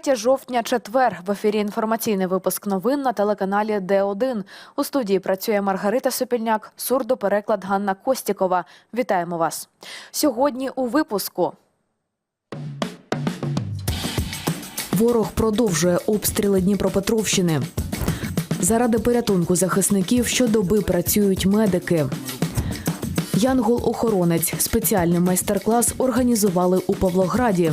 3 жовтня, четвер. В ефірі інформаційний випуск новин на телеканалі Д1. У студії працює Маргарита Сопільняк, сурдопереклад Ганна Костікова. Вітаємо вас. Сьогодні у випуску. Ворог продовжує обстріли Дніпропетровщини. Заради порятунку захисників щодоби працюють медики. Янгол-охоронець. Спеціальний майстер-клас організували у Павлограді.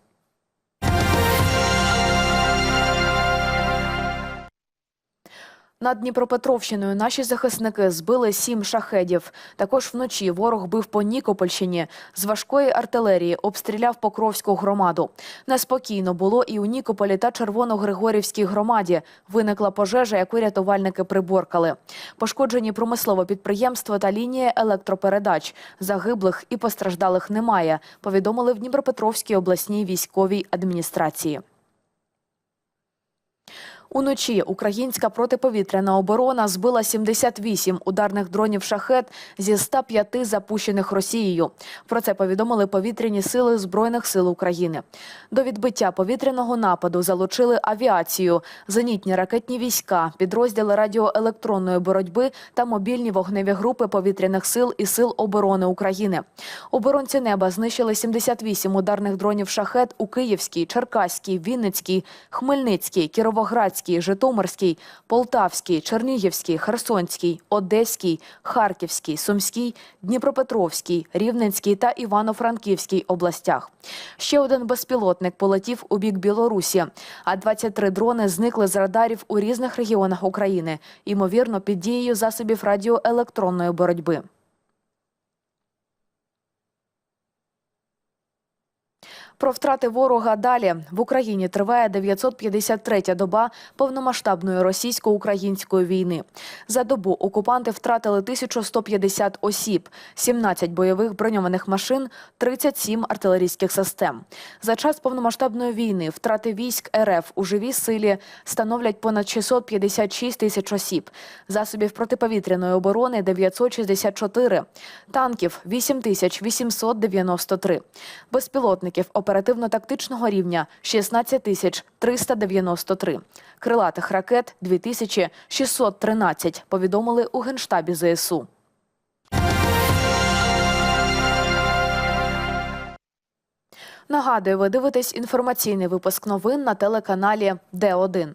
Над Дніпропетровщиною наші захисники збили сім шахедів. Також вночі ворог бив по Нікопольщині. З важкої артилерії обстріляв Покровську громаду. Неспокійно було і у Нікополі та Червоногригорівській громаді. Виникла пожежа, яку рятувальники приборкали. Пошкоджені промислове підприємство та лінія електропередач. Загиблих і постраждалих немає. Повідомили в Дніпропетровській обласній військовій адміністрації. Уночі українська протиповітряна оборона збила 78 ударних дронів шахет зі 105 запущених Росією. Про це повідомили повітряні сили Збройних сил України. До відбиття повітряного нападу залучили авіацію, зенітні ракетні війська, підрозділи радіоелектронної боротьби та мобільні вогневі групи повітряних сил і сил оборони України. Оборонці неба знищили 78 ударних дронів шахет у Київській, Черкаській, Вінницькій, Хмельницькій, Кіровоградській, Житомирській, Полтавській, Чернігівській, Херсонській, Одеській, Харківській, Сумській, Дніпропетровській, Рівненській та Івано-Франківській областях. Ще один безпілотник полетів у бік Білорусі, а 23 дрони зникли з радарів у різних регіонах України, ймовірно, під дією засобів радіоелектронної боротьби. Про втрати ворога далі в Україні триває 953-я доба повномасштабної російсько-української війни. За добу окупанти втратили 1150 осіб, 17 бойових броньованих машин, 37 артилерійських систем. За час повномасштабної війни втрати військ РФ у живій силі становлять понад 656 тисяч осіб, засобів протиповітряної оборони 964, танків 8893, безпілотників оперативно-тактичного рівня 16 тисяч 393, крилатих ракет 2613, повідомили у Генштабі ЗСУ. Нагадую, ви дивитесь інформаційний випуск новин на телеканалі Д1.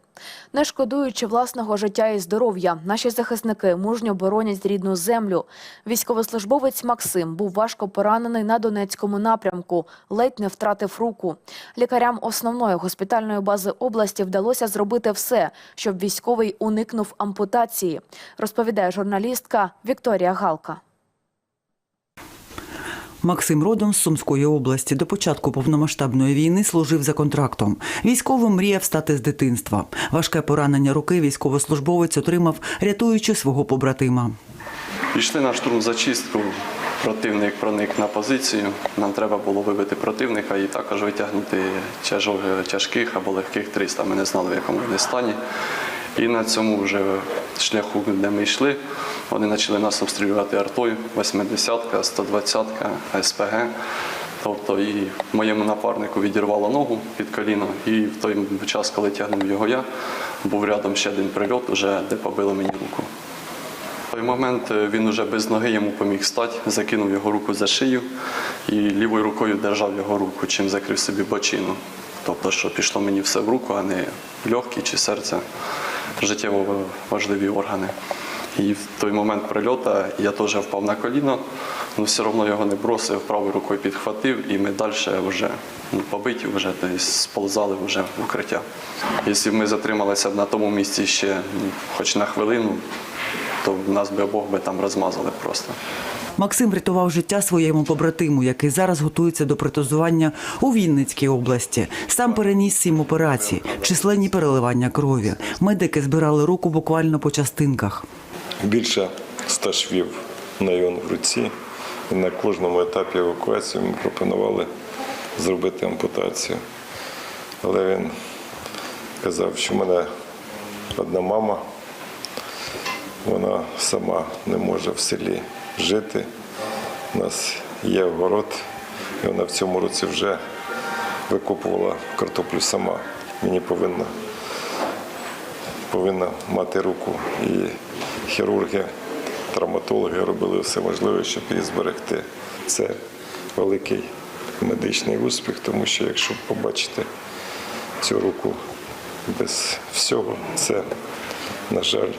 Не шкодуючи власного життя і здоров'я, наші захисники мужньо боронять рідну землю. Військовослужбовець Максим був важко поранений на Донецькому напрямку, ледь не втратив руку. Лікарям основної госпітальної бази області вдалося зробити все, щоб військовий уникнув ампутації, розповідає журналістка Вікторія Галка. Максим родом з Сумської області. До початку повномасштабної війни служив за контрактом. Військовим мріяв стати з дитинства. Важке поранення руки військовослужбовець отримав, рятуючи свого побратима. Пішли на штурм зачистку. Противник проник на позицію. Нам треба було вибити противника і також витягнути тяжких або легких 300. Ми не знали, в якому вони стані. І на цьому вже шляху, де ми йшли, вони почали нас обстрілювати артою 80-ка, 120-ка, СПГ. Тобто і моєму напарнику відірвало ногу під коліно, і в той час, коли тягнув його я, був рядом ще один прильот, уже, де побили мені руку. В той момент е, він уже без ноги йому поміг стати, закинув його руку за шию і лівою рукою держав його руку, чим закрив собі бочину. Тобто, що пішло мені все в руку, а не легкі чи серце, життєво важливі органи. І в той момент прильоту я теж впав на коліно, але все одно його не бросив, правою рукою підхватив, і ми далі вже ну, побиті, вже десь сползали вже в укриття. Якщо б ми затрималися на тому місці ще ну, хоч на хвилину, то нас би обох би там розмазали просто. Максим врятував життя своєму побратиму, який зараз готується до протезування у Вінницькій області. Сам переніс сім операцій, численні переливання крові. Медики збирали руку буквально по частинках. більше ста швів на його руці. І на кожному етапі евакуації ми пропонували зробити ампутацію. Але він казав, що в мене одна мама, вона сама не може в селі жити. У нас є огород, і вона в цьому році вже викопувала картоплю сама. Мені повинна, повинна мати руку. І хірурги, травматологи робили все можливе, щоб її зберегти. Це великий медичний успіх, тому що якщо побачите цю руку без всього, це, на жаль,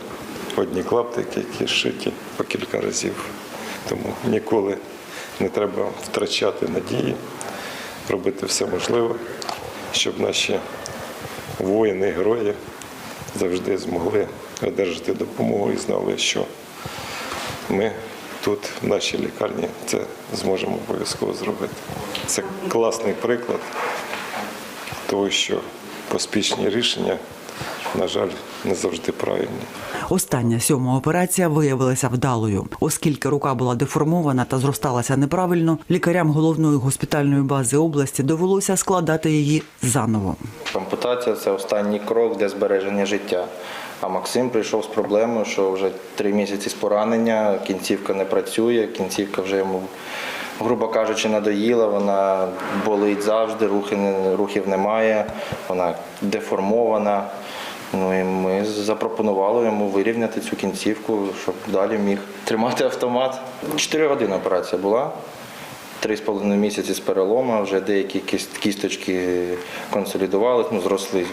одні клаптики, які зшиті по кілька разів. Тому ніколи не треба втрачати надії, робити все можливе, щоб наші воїни, герої завжди змогли одержати допомогу і знали, що ми тут, в нашій лікарні, це зможемо обов'язково зробити. Це класний приклад того, що поспішні рішення, на жаль, не завжди правильні. Остання сьома операція виявилася вдалою, оскільки рука була деформована та зросталася неправильно. Лікарям головної госпітальної бази області довелося складати її заново. Ампутація це останній крок для збереження життя. А Максим прийшов з проблемою, що вже три місяці з поранення, кінцівка не працює, кінцівка вже йому, грубо кажучи, надоїла, вона болить завжди, рухи не- рухів немає, вона деформована. Ну і ми запропонували йому вирівняти цю кінцівку, щоб далі міг тримати автомат. Чотири години операція була. Три з половиною місяці з перелома, вже деякі кісточки консолідувалися, ну, зросли.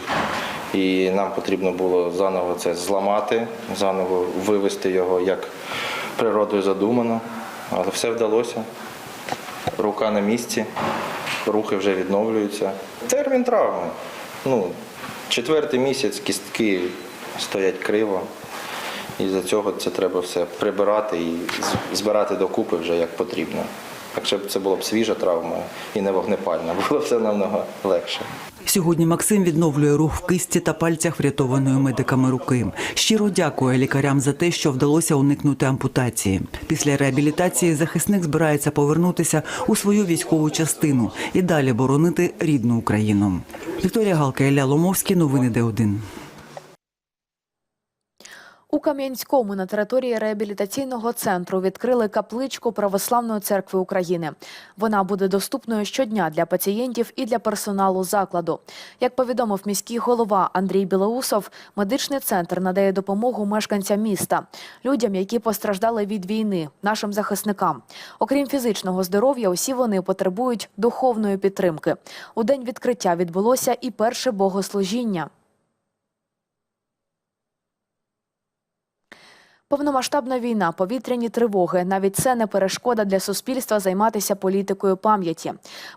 І нам потрібно було заново це зламати, заново вивести його як природою задумано. Але все вдалося. Рука на місці, рухи вже відновлюються. Термін травми. Ну, четвертий місяць кістки стоять криво. І за цього це треба все прибирати і збирати докупи вже як потрібно. Якщо б це була б свіжа травма і не вогнепальна, було все намного легше. Сьогодні Максим відновлює рух в кисті та пальцях врятованої медиками руки. Щиро дякує лікарям за те, що вдалося уникнути ампутації. Після реабілітації захисник збирається повернутися у свою військову частину і далі боронити рідну Україну. Вікторія Галка, Ілля Ломовський. Новини Д1. У Кам'янському на території реабілітаційного центру відкрили капличку Православної церкви України. Вона буде доступною щодня для пацієнтів і для персоналу закладу. Як повідомив міський голова Андрій Білоусов, медичний центр надає допомогу мешканцям міста, людям, які постраждали від війни, нашим захисникам. Окрім фізичного здоров'я, усі вони потребують духовної підтримки. У день відкриття відбулося і перше богослужіння. Повномасштабна війна, повітряні тривоги навіть це не перешкода для суспільства займатися політикою пам'яті.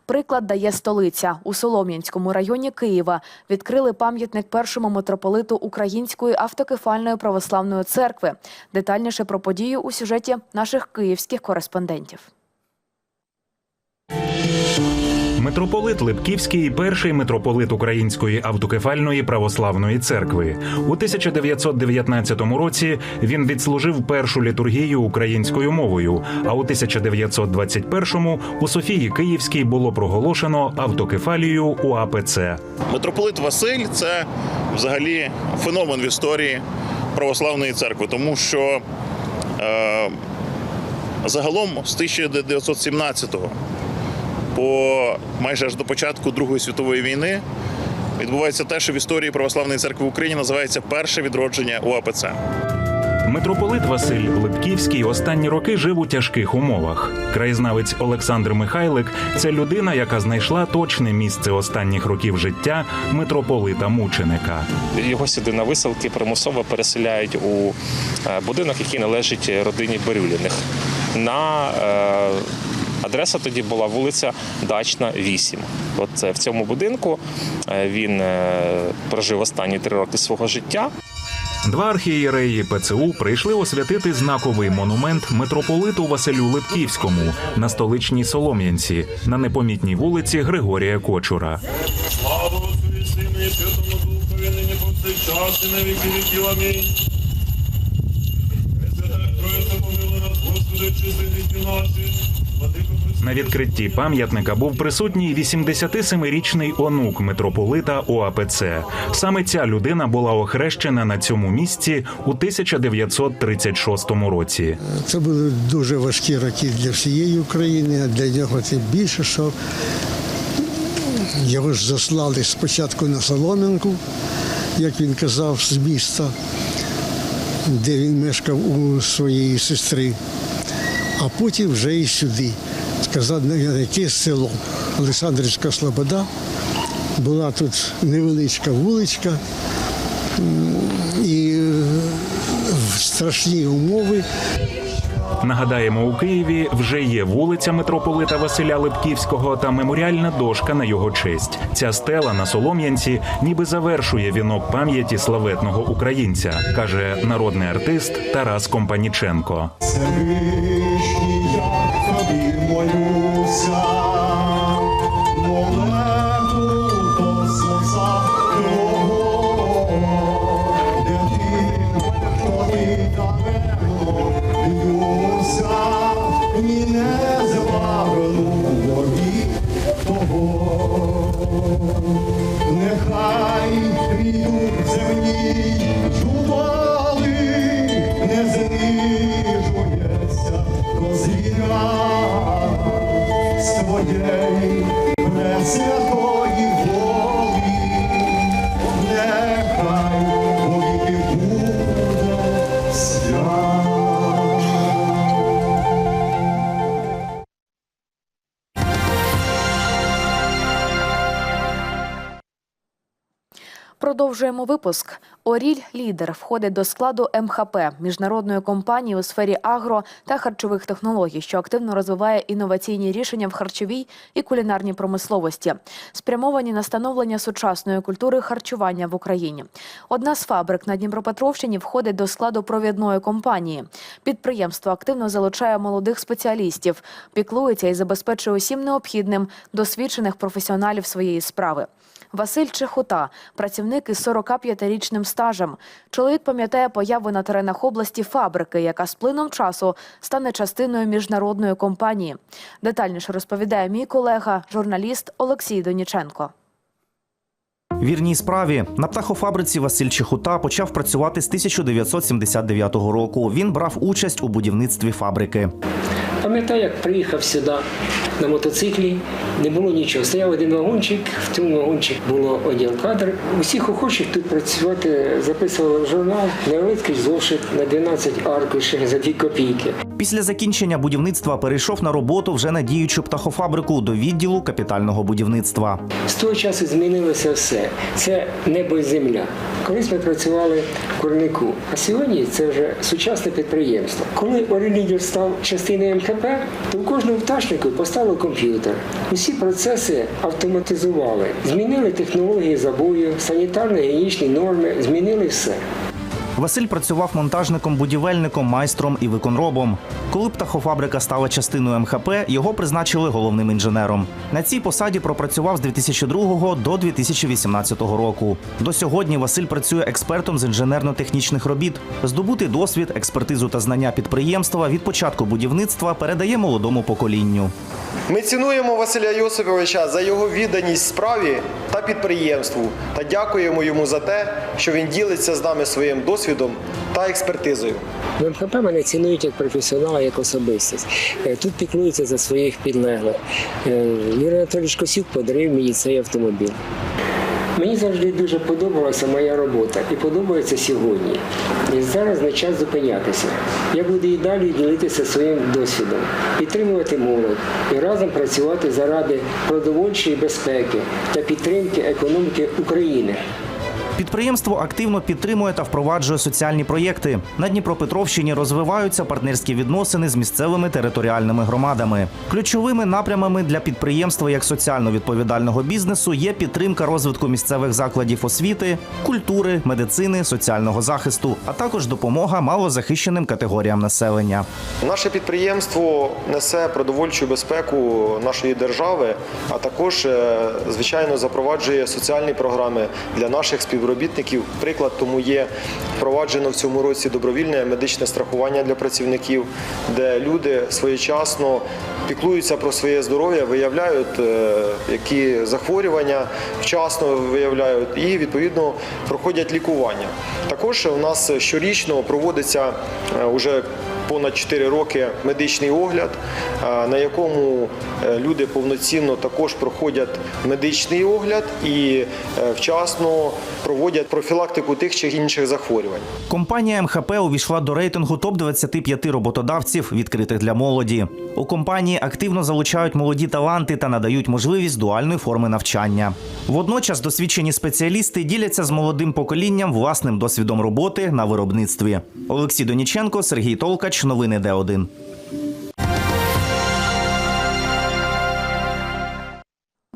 Приклад дає столиця у Солом'янському районі Києва. Відкрили пам'ятник першому митрополиту Української автокефальної православної церкви. Детальніше про подію у сюжеті наших київських кореспондентів. Митрополит Липківський перший митрополит Української автокефальної православної церкви. У 1919 році він відслужив першу літургію українською мовою. А у 1921-му у Софії Київській було проголошено автокефалію УАПЦ. Митрополит Василь це взагалі феномен в історії православної церкви, тому що е, загалом з 1917-го по майже аж до початку Другої світової війни відбувається те, що в історії православної церкви в Україні називається перше відродження УАПЦ. Митрополит Василь Липківський останні роки жив у тяжких умовах. Краєзнавець Олександр Михайлик це людина, яка знайшла точне місце останніх років життя митрополита мученика. Його сюди на виселки примусово переселяють у е, будинок, який належить родині Бирюліних. На е, адреса тоді була вулиця Дачна, 8. От е, в цьому будинку е, він е, прожив останні три роки свого життя. Два архієреї ПЦУ прийшли освятити знаковий монумент митрополиту Василю Липківському на столичній Солом'янці на непомітній вулиці Григорія Кочура. Слава і Святому Духові, нині повсякчас і на віки віків. Амінь. Пресвята Троїця помилуй нас, Господи, чисти наші, На відкритті пам'ятника був присутній 87-річний онук митрополита ОАПЦ. Саме ця людина була охрещена на цьому місці у 1936 році. Це були дуже важкі роки для всієї України, а для нього тим більше, що його ж заслали спочатку на Солом'янку, як він казав, з міста, де він мешкав у своєї сестри, а потім вже і сюди. Сказав, на яке село Олександрівська Слобода. Була тут невеличка вуличка і е, страшні умови. Нагадаємо, у Києві вже є вулиця митрополита Василя Липківського та меморіальна дошка на його честь. Ця стела на Солом'янці ніби завершує вінок пам'яті славетного українця, каже народний артист Тарас Компаніченко. Всевишній, я тобі молюся, Продовжуємо випуск. Оріль Лідер входить до складу МХП міжнародної компанії у сфері агро та харчових технологій, що активно розвиває інноваційні рішення в харчовій і кулінарній промисловості, спрямовані на становлення сучасної культури харчування в Україні. Одна з фабрик на Дніпропетровщині входить до складу провідної компанії. Підприємство активно залучає молодих спеціалістів, піклується і забезпечує усім необхідним досвідчених професіоналів своєї справи. Василь Чехота, працівник із 45-річним стажем. Чоловік пам'ятає появу на теренах області фабрики, яка з плином часу стане частиною міжнародної компанії. Детальніше розповідає мій колега, журналіст Олексій Доніченко. Вірній справі на птахофабриці Василь Чехута почав працювати з 1979 року. Він брав участь у будівництві фабрики. Пам'ятаю, як приїхав сюди на мотоциклі, не було нічого. Стояв один вагончик, в цьому вагончик було оділ кадр. Усіх охочих тут працювати записували в журнал невеличкий зошит на 12 аркушів за 2 копійки. Після закінчення будівництва перейшов на роботу вже на діючу птахофабрику до відділу капітального будівництва. З того часу змінилося все. Це небо і земля. Колись ми працювали в курнику, а сьогодні це вже сучасне підприємство. Коли Орелідер став частиною МХП, то у кожному пташнику поставили комп'ютер. Усі процеси автоматизували, змінили технології забою, санітарно-гігієнічні норми, змінили все. Василь працював монтажником-будівельником, майстром і виконробом. Коли птахофабрика стала частиною МХП, його призначили головним інженером. На цій посаді пропрацював з 2002 до 2018 року. До сьогодні Василь працює експертом з інженерно-технічних робіт. Здобутий досвід, експертизу та знання підприємства від початку будівництва передає молодому поколінню. Ми цінуємо Василя Йосиповича за його відданість справі та підприємству та дякуємо йому за те, що він ділиться з нами своїм досвідом та експертизою. В МХП мене цінують як професіонала, як особистість. Е, Тут піклуються за своїх підлеглих. Е, Юрій Анатолійович Косюк подарив мені цей автомобіль. Мені завжди дуже подобалася моя робота і подобається сьогодні. І зараз не час зупинятися. Я буду і далі ділитися своїм досвідом, підтримувати молодь і разом працювати заради продовольчої безпеки та підтримки економіки України. Підприємство активно підтримує та впроваджує соціальні проєкти. На Дніпропетровщині розвиваються партнерські відносини з місцевими територіальними громадами. Ключовими напрямами для підприємства як соціально відповідального бізнесу є підтримка розвитку місцевих закладів освіти, культури, медицини, соціального захисту, а також допомога малозахищеним категоріям населення. Наше підприємство несе продовольчу безпеку нашої держави, а також, е, звичайно, запроваджує соціальні програми для наших співробітників. Співробітників. Приклад тому є впроваджено в цьому році добровільне медичне страхування для працівників, де люди своєчасно піклуються про своє здоров'я, виявляють е, які захворювання вчасно виявляють і відповідно проходять лікування. Також у нас щорічно проводиться е, уже понад 4 роки медичний огляд, на якому е, люди повноцінно також проходять медичний огляд і е, вчасно проводять профілактику тих чи інших захворювань. Компанія МХП увійшла до рейтингу топ 25 роботодавців, відкритих для молоді. У компанії активно залучають молоді таланти та надають можливість дуальної форми навчання. Водночас досвідчені спеціалісти діляться з молодим поколінням власним досвідом роботи на виробництві. Олексій Доніченко, Сергій Толкач, новини Д1.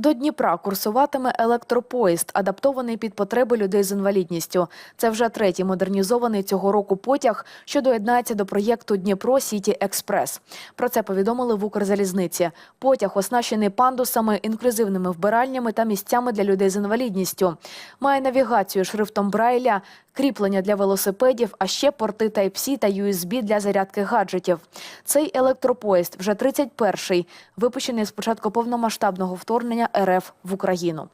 До Дніпра курсуватиме електропоїзд, адаптований під потреби людей з інвалідністю. Це вже третій модернізований цього року потяг, що доєднається до проєкту Дніпро Сіті Експрес. Про це повідомили в Укрзалізниці. Потяг оснащений пандусами, інклюзивними вбиральнями та місцями для людей з інвалідністю. Має навігацію шрифтом Брайля, кріплення для велосипедів, а ще порти Type-C та USB для зарядки гаджетів. Цей електропоїзд вже 31-й, випущений з початку повномасштабного вторгнення РФ в Україну.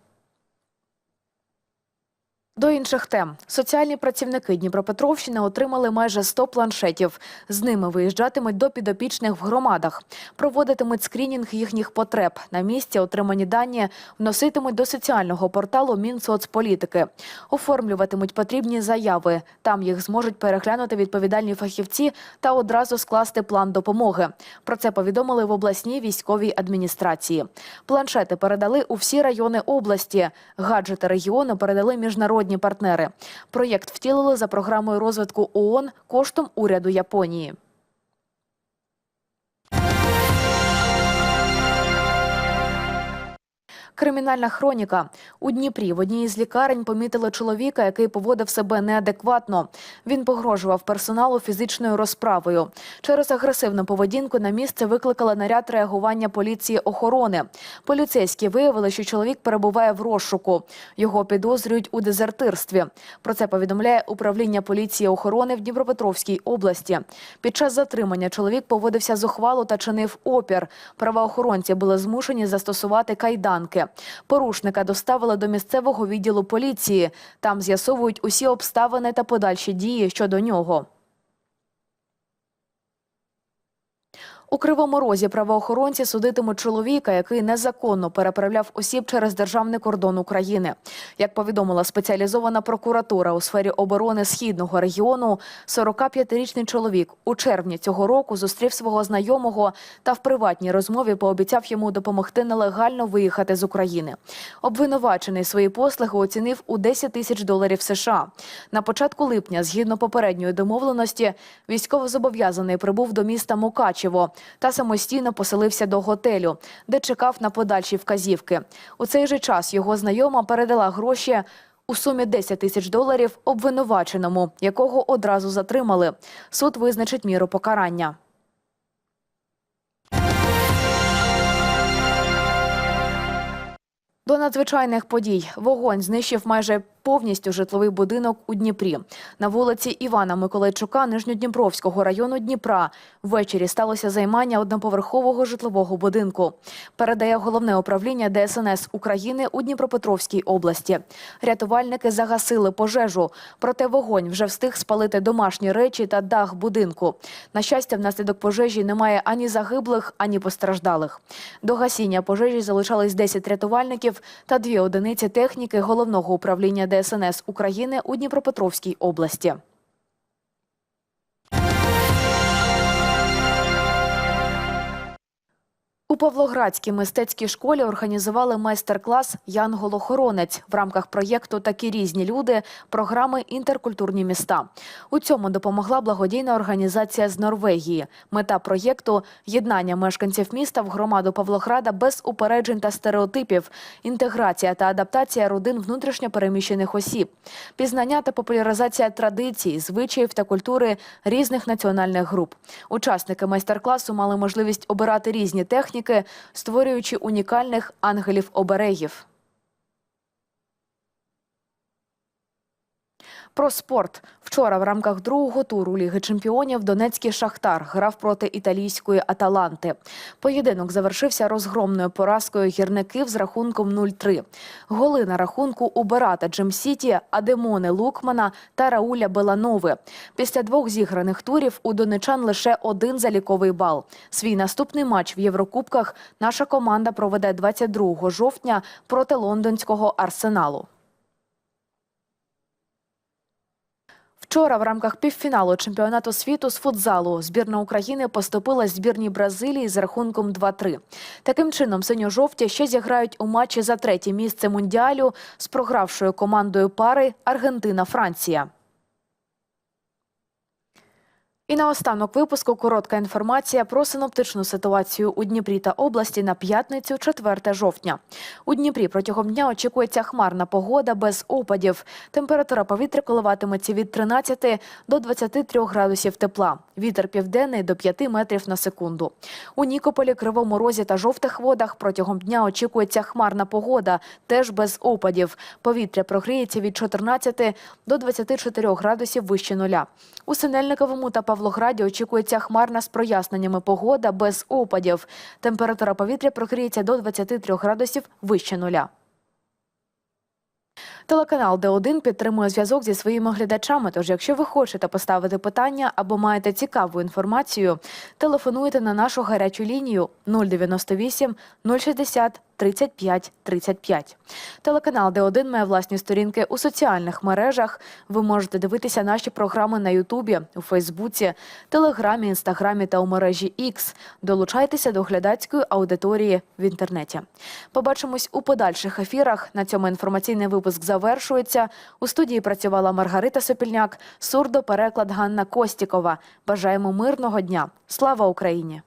До інших тем соціальні працівники Дніпропетровщини отримали майже 100 планшетів. З ними виїжджатимуть до підопічних в громадах, проводитимуть скринінг їхніх потреб. На місці отримані дані вноситимуть до соціального порталу Мінсоцполітики, оформлюватимуть потрібні заяви. Там їх зможуть переглянути відповідальні фахівці та одразу скласти план допомоги. Про це повідомили в обласній військовій адміністрації. Планшети передали у всі райони області. Гаджети регіону передали міжнародні партнери. Проєкт втілили за програмою розвитку ООН коштом уряду Японії. Кримінальна хроніка у Дніпрі в одній із лікарень помітили чоловіка, який поводив себе неадекватно. Він погрожував персоналу фізичною розправою. Через агресивну поведінку на місце викликали наряд реагування поліції охорони. Поліцейські виявили, що чоловік перебуває в розшуку. Його підозрюють у дезертирстві. Про це повідомляє управління поліції охорони в Дніпропетровській області. Під час затримання чоловік поводився зухвало та чинив опір. Правоохоронці були змушені застосувати кайданки. Порушника доставили до місцевого відділу поліції. Там з'ясовують усі обставини та подальші дії щодо нього. У Кривому Розі правоохоронці судитимуть чоловіка, який незаконно переправляв осіб через державний кордон України. Як повідомила спеціалізована прокуратура у сфері оборони східного регіону, 45-річний чоловік у червні цього року зустрів свого знайомого та в приватній розмові пообіцяв йому допомогти нелегально виїхати з України. Обвинувачений свої послуги оцінив у 10 тисяч доларів США. На початку липня, згідно попередньої домовленості, військовозобов'язаний прибув до міста Мукачево та самостійно поселився до готелю, де чекав на подальші вказівки. У цей же час його знайома передала гроші у сумі 10 тисяч доларів обвинуваченому, якого одразу затримали. Суд визначить міру покарання. До надзвичайних подій вогонь знищив майже повністю житловий будинок у Дніпрі. На вулиці Івана Миколайчука Нижньодніпровського району Дніпра ввечері сталося займання одноповерхового житлового будинку. Передає головне управління ДСНС України у Дніпропетровській області. Рятувальники загасили пожежу, проте вогонь вже встиг спалити домашні речі та дах будинку. На щастя, внаслідок пожежі немає ані загиблих, ані постраждалих. До гасіння пожежі залишались 10 рятувальників та дві одиниці техніки головного управління ДСНС України у Дніпропетровській області. Павлоградській мистецькій школі організували майстер-клас Янголохоронець в рамках проєкту Такі різні люди програми Інтеркультурні міста. У цьому допомогла благодійна організація з Норвегії. Мета проєкту єднання мешканців міста в громаду Павлограда без упереджень та стереотипів, інтеграція та адаптація родин внутрішньо переміщених осіб, пізнання та популяризація традицій, звичаїв та культури різних національних груп. Учасники майстер-класу мали можливість обирати різні техніки, створюючи унікальних ангелів-оберегів. Про спорт. Вчора в рамках другого туру Ліги чемпіонів Донецький Шахтар грав проти італійської Аталанти. Поєдинок завершився розгромною поразкою гірників з рахунком 0-3. Голи на рахунку у Берата Джемсіті, Адемони Лукмана та Рауля Беланови. Після двох зіграних турів у донечан лише один заліковий бал. Свій наступний матч в Єврокубках наша команда проведе 22 жовтня проти лондонського Арсеналу. Вчора в рамках півфіналу чемпіонату світу з футзалу збірна України поступила збірній Бразилії з рахунком 2-3. Таким чином, синьо-жовті ще зіграють у матчі за третє місце мундіалю з програвшою командою пари Аргентина-Франція. І наостанок випуску коротка інформація про синоптичну ситуацію у Дніпрі та області на п'ятницю, 4 жовтня. У Дніпрі протягом дня очікується хмарна погода без опадів. Температура повітря коливатиметься від 13 до 23 градусів тепла. Вітер південний до 5 метрів на секунду. У Нікополі, Кривому Розі та жовтих водах протягом дня очікується хмарна погода, теж без опадів. Повітря прогріється від 14 до 24 градусів вище нуля. У Синельниковому та Павлограді очікується хмарна з проясненнями погода без опадів. Температура повітря прогріється до 23 градусів вище нуля. Телеканал Д1 підтримує зв'язок зі своїми глядачами. Тож, якщо ви хочете поставити питання або маєте цікаву інформацію, телефонуйте на нашу гарячу лінію 098 060 35 35. Телеканал Д1 має власні сторінки у соціальних мережах. Ви можете дивитися наші програми на Ютубі, у Фейсбуці, Телеграмі, Інстаграмі та у мережі X. Долучайтеся до глядацької аудиторії в інтернеті. Побачимось у подальших ефірах. На цьому інформаційний випуск завершується. У студії працювала Маргарита Сопільняк, сурдопереклад Ганна Костікова. Бажаємо мирного дня. Слава Україні!